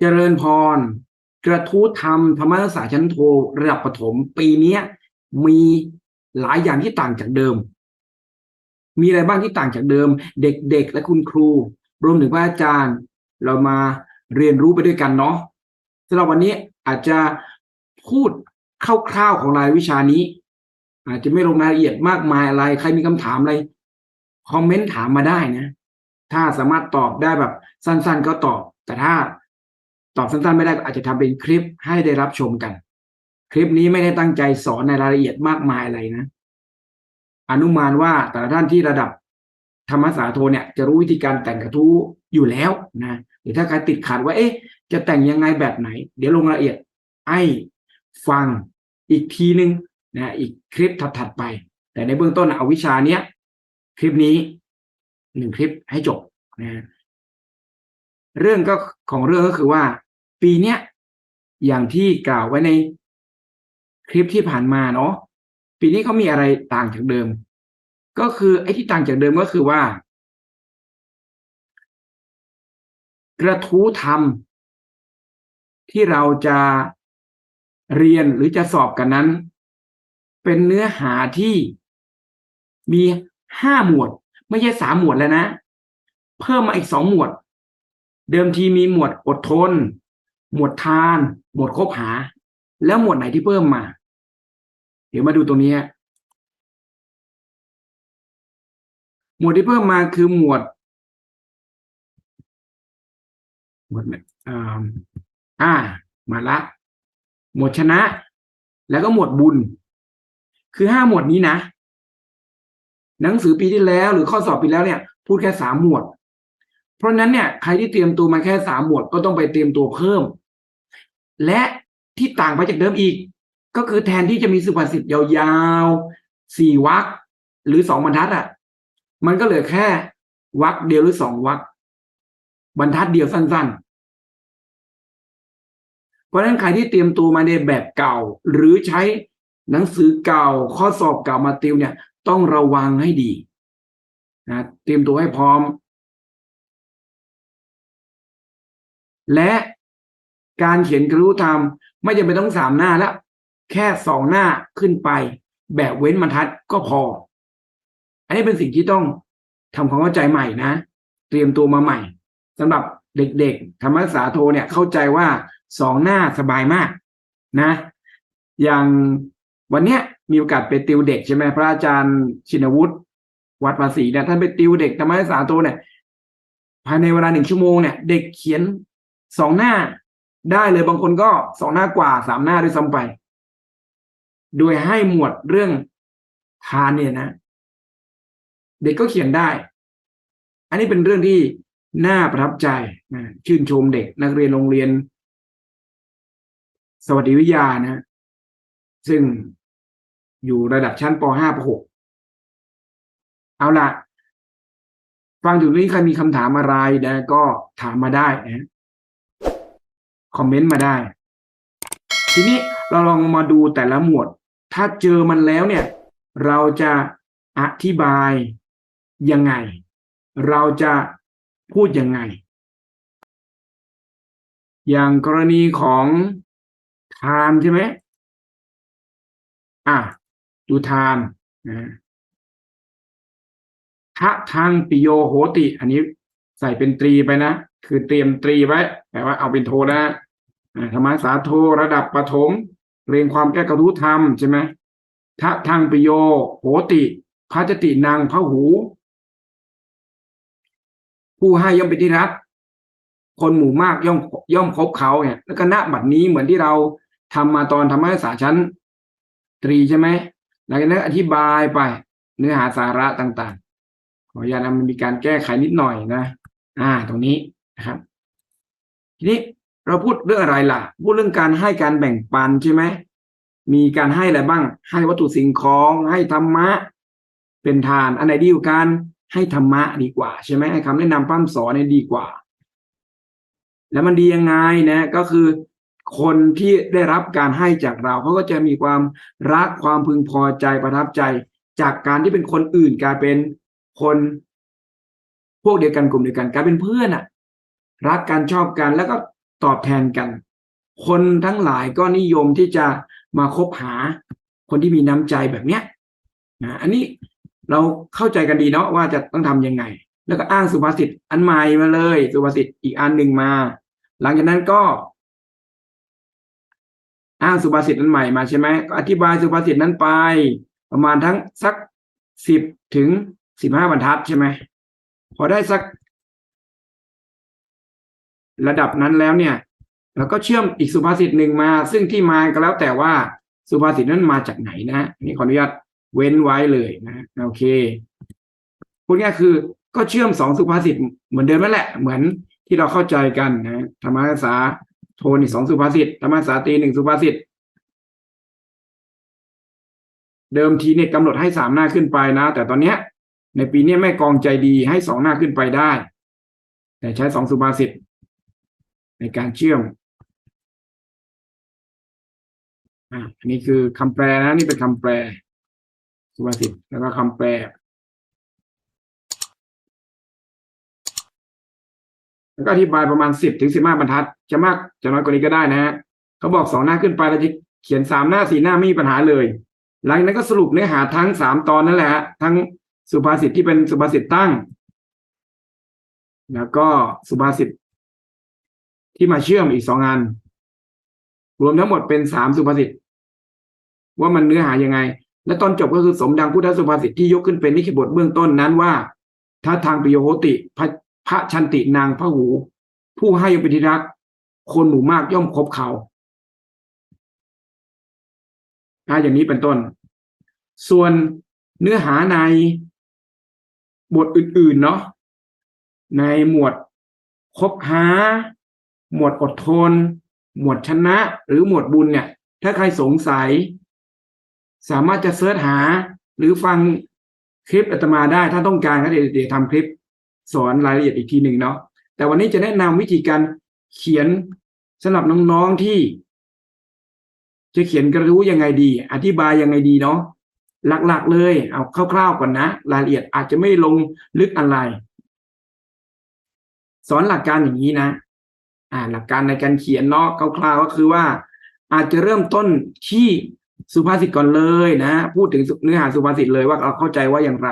เจริญพร กระทู้ธรรมธรรมศึกษาชั้นโทระดับประถม ปีนี้มีหลายอย่างที่ต่างจากเดิม มีอะไรบ้างที่ต่างจากเดิม เด็กๆและคุณครู รวมถึงพระอาจารย์ เรามาเรียนรู้ไปด้วยกันเนาะสำหรับวันนี้อาจจะพูดคร่าวๆของรายวิชานี้ อาจจะไม่ลงรายละเอียดมากมายอะไร ใครมีคำถามอะไรคอมเมนต์ถามมาได้นะ ถ้าสามารถตอบได้แบบสั้นๆก็ตอบ แต่ถ้า ตอบสั้นๆไม่ได้อาจจะทำเป็นคลิปให้ได้รับชมกัน คลิปนี้ไม่ได้ตั้งใจสอนในรายละเอียดมากมายอะไรนะ อนุมานว่าแต่ละท่านที่ระดับธรรมศาสตร์โทเนี่ยจะรู้วิธีการแต่งกระทู้อยู่แล้วนะหรือถ้าใครติดขัดว่าเอ๊ะ จะแต่งยังไงแบบไหน เดี๋ยวลงรายละเอียดให้ฟังอีกทีนึงนะอีกคลิปถัดๆไป แต่ในเบื้องต้นเอาวิชาเนี้ยคลิปนี้หนึ่งคลิปให้จบนะ เรื่องก็ของเรื่องก็คือว่า ปีเนี้ยอย่างที่กล่าวไว้ในคลิปที่ผ่านมาเนาะปีนี้เขามีอะไรต่างจากเดิม ก็คือไอ้ที่ต่างจากเดิมก็คือว่า กระทู้ธรรม ที่เราจะเรียนหรือจะสอบกันนั้น เป็นเนื้อหาที่มีห้าหมวด ไม่ใช่สามหมวดแล้วนะ เพิ่มมาอีกสองหมวด เดิมทีมีหมวดอดทน หมวดทาน หมวดคบหา แล้วหมวดไหนที่เพิ่มมา เดี๋ยวมาดูตรงนี้ หมวดที่เพิ่มมาคือหมวด หมวดอ่า มาละ หมวดชนะ แล้วก็หมวดบุญ คือห้าหมวดนี้นะ หนังสือปีที่แล้ว หรือข้อสอบปีแล้วเนี่ย พูดแค่สามหมวด เพราะนั้นเนี่ยใครที่เตรียมตัวมาแค่สามหมวดก็ต้องไปเตรียมตัวเพิ่ม และที่ต่างไปจากเดิมอีก ก็คือแทนที่จะมีสุภาษิตยาวๆสี่วรรคหรือสองบรรทัดอะ มันก็เหลือแค่วรรคเดียวหรือสองวรรคบรรทัดเดียวสั้นๆ เพราะฉะนั้นใครที่เตรียมตัวมาในแบบเก่า หรือใช้หนังสือเก่า ข้อสอบเก่ามาติวเนี่ย ต้องระวังให้ดีนะเตรียมตัวให้พร้อม และการเขียนกรู้ธรรมไม่จำเป็นต้องสามหน้าแล้วแค่สองหน้าขึ้นไป แบบเว้นบรรทัดก็พอ อันนี้เป็นสิ่งที่ต้องทำความเข้าใจใหม่นะ เตรียมตัวมาใหม่สำหรับเด็กๆธรรมศาสตร์โทเนี่ยเข้าใจว่าสองหน้าสบายมากนะ อย่างวันเนี้ยมีโอกาสไปติวเด็กใช่ไหมพระอาจารย์ชินวุฒิวัดภาษีเนี่ยท่านไปติวเด็กธรรมศาสตร์โทเนี่ยภายในเวลาหนึ่งชั่วโมงเนี่ยเด็กเขียน สองหน้าได้เลยบางคนก็สองหน้ากว่าสามหน้าด้วยซ้ำไป โดยให้หมวดเรื่องทานเนี่ยนะ เด็กก็เขียนได้ อันนี้เป็นเรื่องที่น่าประทับใจนะชื่นชมเด็กนักเรียนโรงเรียน สวัสดิวิทยานะ ซึ่งอยู่ระดับชั้นป .5 ป .6 เอาละฟังถึงนี้ใครมีคำถามอะไรนะ ก็ถามมาได้นะ คอมเมนต์มาได้ ทีนี้เราลองมาดูแต่ละหมวด ถ้าเจอมันแล้วเนี่ย เราจะอธิบายยังไง เราจะพูดยังไง อย่างกรณีของทานใช่ไหมอะดูทานนะทะทางปิโยโหติ อันนี้ใส่เป็นตรีไปนะ คือเตรียมตรีไว้แปลว่าเอาเป็นโทนะธรรมศาสตร์โทระดับประถมเรียนความแก้กระทู้ธรรมใช่ไหมทะทางปิโยโหติพระจตินางพระหู ผู้ให้ย่อมเป็นที่รัก คนหมู่มากย่อมย่อมคบเขาเนี่ยแล้วก็ณบัดนี้เหมือนที่เราทำมาตอนธรรมศึกษาชั้นตรีใช่ไหมหลังจากนั้นอธิบายไปเนื้อหาสาระต่าง ๆ ขออนุญาตนะมันมีการแก้ไขนิดหน่อยนะ อ่า ตรงนี้ นะครับ ทีนี้เราพูดเรื่องอะไรล่ะ พูดเรื่องการให้การแบ่งปันใช่ไหมมีการให้อะไรบ้าง ให้วัตถุสิ่งของให้ธรรมะ เป็นทาน อันไหนดีกว่ากันให้ธรรมะดีกว่า ใช่ไหมให้คำแนะนำพร่ำสอนเนี่ยดีกว่า แล้วมันดียังไงนะ ก็คือคนที่ได้รับการให้จากเราเขาก็จะมีความรักความพึงพอใจประทับใจ จากการที่เป็นคนอื่นกลายเป็นคน พวกเดียวกันกลุ่มเดียวกันกลายเป็นเพื่อนอะ รักกันชอบกันแล้วก็ตอบแทนกัน คนทั้งหลายก็นิยมที่จะมาคบหาคนที่มีน้ำใจแบบเนี้ยนะอันนี้เราเข้าใจกันดีเนาะว่าจะต้องทำยังไง แล้วก็อ้างสุภาษิตอันใหม่มาเลย สุภาษิตอีกอันหนึ่งมา หลังจากนั้นก็ อ้างสุภาษิตอันใหม่มาใช่ไหมก็อธิบายสุภาษิตนั้นไป ประมาณทั้งสักสิบถึงสิบห้าบรรทัดใช่ไหมพอได้สัก ระดับนั้นแล้วเนี่ยเราก็เชื่อมอีกสุภาษิตหนึ่งมา ซึ่งที่มาก็แล้วแต่ว่าสุภาษิตนั้นมาจากไหนนะนี่ขออนุญาตเว้นไว้เลยนะโอเคพูดง่ายคือก็เชื่อมสองสุภาษิตเหมือนเดิมนั่นแหละ เหมือนที่เราเข้าใจกันนะธรรมศึกษาโทนสองสุภาษิตธรรมศึกษาตรีหนึ่งสุภาษิตเดิมทีเนี่ยกำหนดให้สามหน้าขึ้นไปนะ แต่ตอนเนี้ย ในปีนี้แม่กองใจดีให้สองหน้าขึ้นไปได้ แต่ใช้สองสุภาษิต ในการเชื่อมอ่าอันนี้คือคำแปลนะนี่เป็นคำแปล สุภาษิตแล้วก็คำแปลแล้วก็อธิบายประมาณสิบถึงสิบห้าบรรทัด จะมากจะน้อยกว่านี้ก็ได้นะฮะเขาบอกสองหน้าขึ้นไปเราจะเขียนสามหน้าสี่หน้าไม่มีปัญหาเลย หลังจากนั้นก็สรุปเนื้อหาทั้งสามตอนนั่นแหละฮะทั้งสุภาษิตที่เป็นสุภาษิตตั้ง แล้วก็สุภาษิต ที่มาเชื่อมอีกสองอัน รวมทั้งหมดเป็นสามสุภาษิตว่ามันเนื้อหายังไง และตอนจบก็คือสมดังพุทธสุภาษิตที่ยกขึ้นเป็นนิขิบทเบื้องต้นนั้นว่าถ้าทางปิโยโหติพระพระชันตินางพระหู ผู้ให้เป็นที่รัก คนหมู่มากย่อมคบเขาถ้าอย่างนี้เป็นต้น ส่วนเนื้อหาในบทอื่น ๆ เนาะในหมวดคบหา หมวดอดทน หมวดชนะ หรือหมวดบุญเนี่ย ถ้าใครสงสัย สามารถจะเสิร์ชหา หรือฟังคลิปอาตมาได้ ถ้าต้องการก็เดี๋ยวเดี๋ยวทำคลิปสอนรายละเอียดอีกทีหนึ่งเนาะแต่วันนี้จะแนะนำวิธีการเขียนสำหรับน้องๆที่ จะเขียนกระทู้ยังไงดี อธิบายยังไงดีเนาะหลักๆ เลยเอาคร่าวๆก่อนนะ รายละเอียดอาจจะไม่ลงลึกอะไร สอนหลักการอย่างนี้นะ อ่าหลักการในการเขียนเนาะคร่าวๆก็คือว่า อาจจะเริ่มต้นที่สุภาษิตก่อนเลยนะ พูดถึงเนื้อหาสุภาษิตเลยว่าเราเข้าใจว่าอย่างไร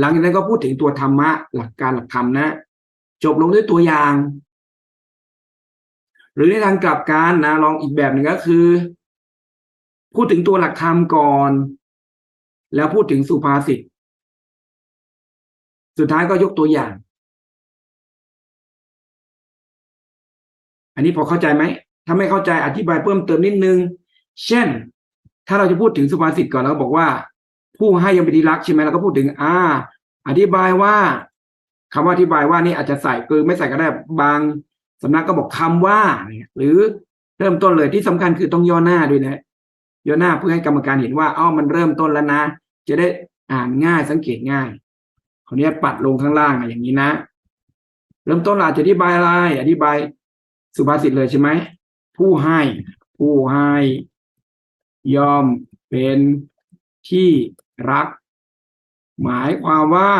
หลังจากนั้นก็พูดถึงตัวธรรมะ หลักการหลักธรรมนะ จบลงด้วยตัวอย่าง หรือในทางกลับกันนะลองอีกแบบหนึ่งก็คือ พูดถึงตัวหลักธรรมก่อน แล้วพูดถึงสุภาษิตสุดท้ายก็ยกตัวอย่าง อันนี้พอเข้าใจไหมถ้าไม่เข้าใจอธิบายเพิ่มเติมนิดนึง เช่น ถ้าเราจะพูดถึงสุภาษิตก่อนเราบอกว่า ผู้ให้ยังเป็นที่รักใช่ไหมเราก็พูดถึงอ่า อธิบายว่าคำว่าอธิบายว่านี่อาจจะใส่คือไม่ใส่ก็ได้บางสำนักก็บอกคำว่าเนี่ยหรือเริ่มต้นเลยที่สำคัญคือต้องย่อหน้าด้วยนะย่อหน้าเพื่อให้กรรมการเห็นว่าอ้อมันเริ่มต้นแล้วนะ จะได้อ่านง่ายสังเกตง่ายขออนุญาตปัดลงข้างล่างอะอย่างนี้นะ เริ่มต้นเราอาจจะอธิบายอะไรอธิบาย สุภาษิตเลยใช่ไหมผู้ให้ ผู้ให้ยอมเป็นที่รัก หมายความว่า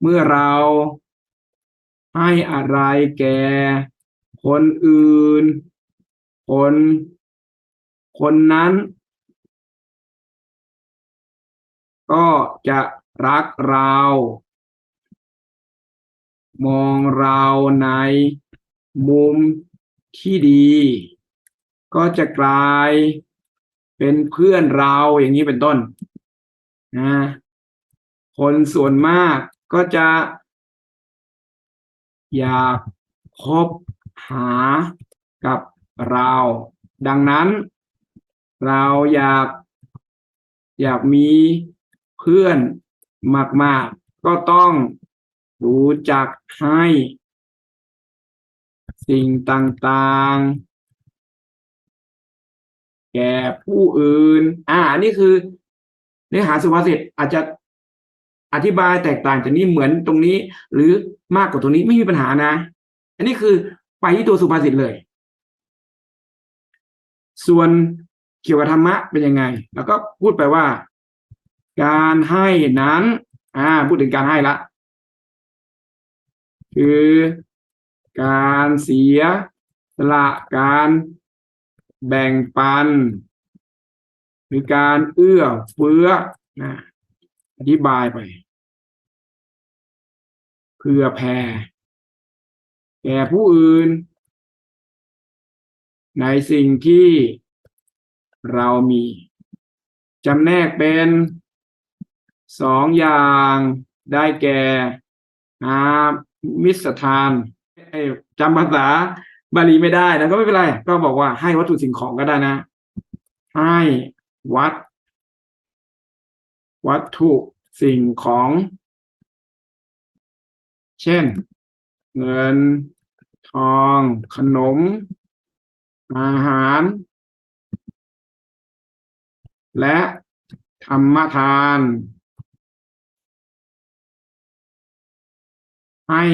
เมื่อเราให้อะไรแก่คนอื่น คน คนนั้น ก็จะรักเรา มองเราในมุมที่ดี ก็จะกลายเป็นเพื่อนเราอย่างนี้เป็นต้นนะคนส่วนมากก็จะ อยากคบหากับเรา ดังนั้น เราอยาก อยากมีเพื่อนมาก ๆ ก็ต้อง รู้จักให้ สิ่งต่างๆ แก่ผู้อื่น อ่า นี่คือเนื้อหาสุภาษิตอาจจะอธิบายแตกต่างจากนี้เหมือนตรงนี้ หรือมากกว่าตรงนี้ไม่มีปัญหานะ อันนี้คือไปที่ตัวสุภาษิตเลย ส่วนเกี่ยวกับธรรมะเป็นยังไง แล้วก็พูดไปว่า การให้นั้น อ่า พูดถึงการให้ละ คือการเสียสละการแบ่งปัน หรือการเอื้อเฟื้อนะอธิบายไปเพื่อแผ่แก่ผู้อื่น ในสิ่งที่เรามีจำแนกเป็นสองอย่างได้แก่อา มิสทานจำภาษาบาลีไม่ได้นะก็ไม่เป็นไร ก็บอกว่าให้วัตถุสิ่งของก็ได้นะ ให้วัด วัตถุสิ่งของ เช่น เงิน ทอง ขนม อาหาร และธรรมทาน ให้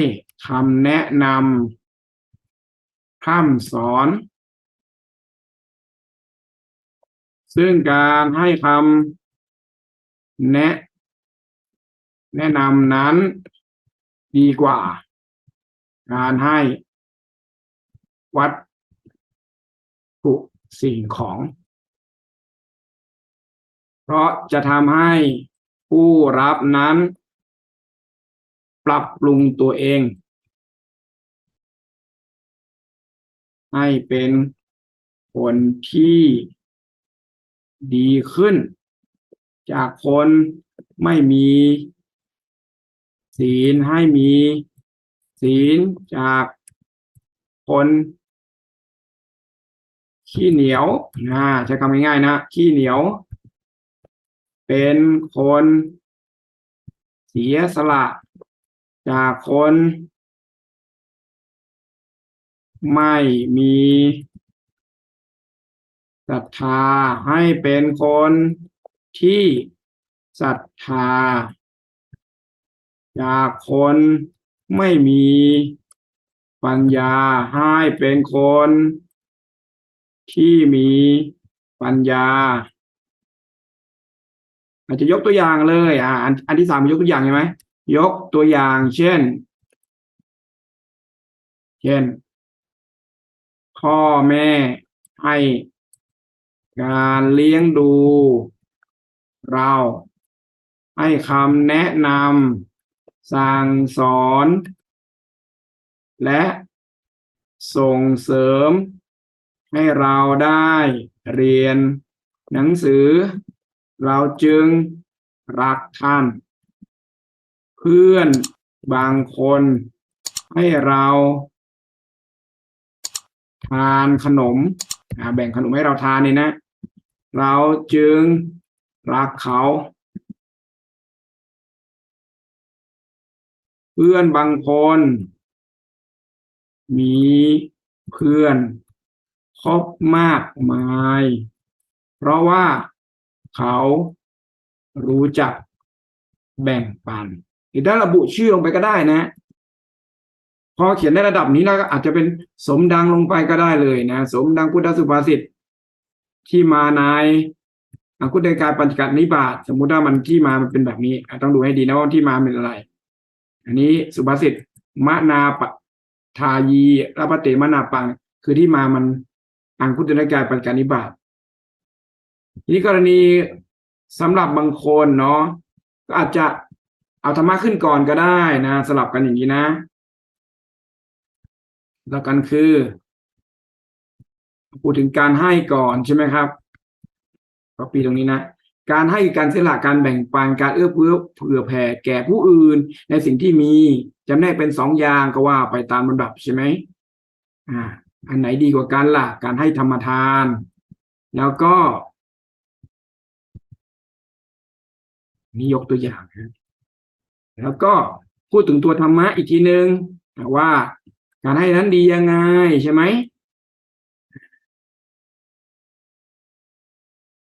คำแนะนำพร่ำสอน ซึ่งการให้คำแนะ แนะนำนั้นดีกว่า การให้วัตถุสิ่งของ เพราะจะทำให้ผู้รับนั้น รับปรุงตัวเอง ให้เป็นคนที่ดีขึ้น จากคนไม่มีศีลให้มีศีลจากคนขี้เหนียวนะใช้คำง่ายๆนะขี้เหนียว เป็นคนเสียสละ จากคนไม่มีศรัทธาให้เป็นคนที่ศรัทธา จากคนไม่มีปัญญาให้เป็นคน ที่มีปัญญา อาจจะยกตัวอย่างเลย อ่าอันอันที่สามยกตัวอย่างใช่ไหม ยกตัวอย่างเช่น เช่น พ่อแม่ให้การเลี้ยงดู เรา ให้คำแนะนำสั่งสอน และส่งเสริม ให้เราได้เรียนหนังสือ เราจึงรักท่าน เพื่อนบางคนให้เราทานขนมแบ่งขนมให้เราทานนี่นะ เราจึงรักเขา เพื่อนบางคน มีเพื่อนคบมากมาย เพราะว่าเขารู้จักแบ่งปัน หรือถ้าระบุชื่อลงไปก็ได้นะ พอเขียนได้ระดับนี้แล้วก็อาจจะเป็นสมดังลงไปก็ได้เลยนะ สมดังพุทธสุภาษิตที่มาในอาคุตในการปัญจกันิบาตสมมุติว่ามันที่มามันเป็นแบบนี้ต้องดูให้ดีนะว่าที่มาเป็นอะไร อันนี้สุภาษิตมะนาปทายีรัปเตมะนาปัง คือที่มามันอังคุตในการปัญจกันิบาตนี้กรณีสำหรับบางคนเนาะก็อาจจะ เอาธรรมะขึ้นก่อนก็ได้นะ สลับกันอย่างนี้นะแล้วกันคือ พูดถึงการให้ก่อนใช่ไหมครับก็ปีตรงนี้นะการให้การเสียสละการแบ่งปันการเอื้อเฟื้อเผื่อแผ่แก่ผู้อื่น ในสิ่งที่มีจำแนกเป็นสองอย่างก็ว่าไปตามลำดับใช่ไหมอ่า อันไหนดีกว่ากันล่ะ การให้ธรรมทาน แล้วก็นี่ยกตัวอย่างนะ แล้วก็พูดถึงตัวธรรมะอีกทีหนึ่งว่าการให้นั้นดียังไงใช่ไหม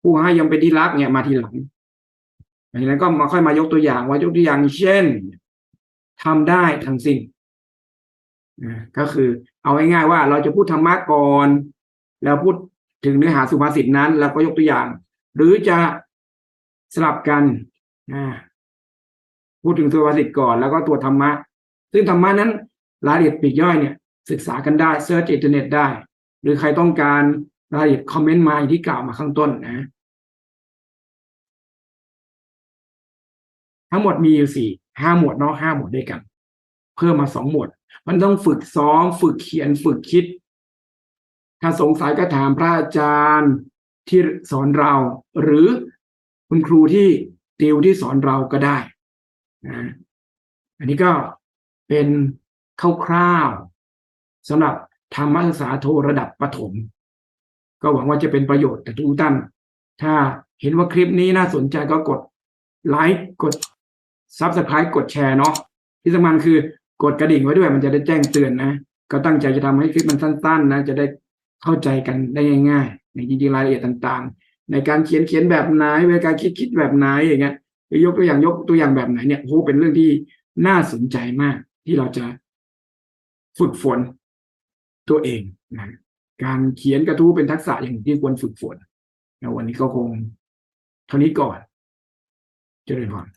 ผู้ให้ยังเป็นที่รักเนี่ยมาทีหลังดังนั้นก็มาค่อยมายกตัวอย่างว่ายกตัวอย่างเช่นทำได้ทั้งสิ้นก็คือ เอาง่ายๆว่าเราจะพูดธรรมะก่อน แล้วพูดถึงเนื้อหาสุภาษิตนั้น แล้วก็ยกตัวอย่าง หรือจะสลับกัน พูดถึงสุภาษิตก่อนแล้วก็ตัวธรรมะ ซึ่งธรรมะนั้นรายละเอียดปีกย่อยเนี่ยศึกษากันได้เซิร์ชอินเทอร์เน็ตได้ หรือใครต้องการรายละเอียดคอมเมนต์มาอย่างที่กล่าวมาข้างต้นนะ ทั้งหมดมีอยู่สี่ห้าหมวดเนาะห้าหมวดด้วยกัน เพิ่มมาสองหมวด มันต้องฝึกซ้อมฝึกเขียนฝึกคิด ถ้าสงสัยก็ถามพระอาจารย์ที่สอนเรา หรือคุณครูที่ติวที่สอนเราก็ได้ นะอันนี้ก็เป็นคร่าวๆสำหรับธรรมศึกษาโทระดับประถม ก็หวังว่าจะเป็นประโยชน์กับทุกท่านถ้าเห็นว่าคลิปนี้น่าสนใจก็กดไลค์กด Subscribe กดแชร์เนาะที่สำคัญคือกดกระดิ่งไว้ด้วยมันจะได้แจ้งเตือนนะ ก็ตั้งใจจะทำให้คลิปมันสั้น ๆ นะ จะได้เข้าใจกันได้ง่ายๆในจริงๆรายละเอียดต่างๆ ในการเขียนเขียนแบบไหนเวลาการคิดคิดแบบไหนอย่างเงี้ย รือยกตัวอย่างยกตัวอย่างแบบไหนเนี่ยโอ้โหเป็นเรื่องที่น่าสนใจมากที่เราจะฝึกฝนตัวเองนะการเขียนกระทู้เป็นทักษะอย่างที่ควรฝึกฝนนะวันนี้ก็คงเท่านี้ก่อน เจริญพร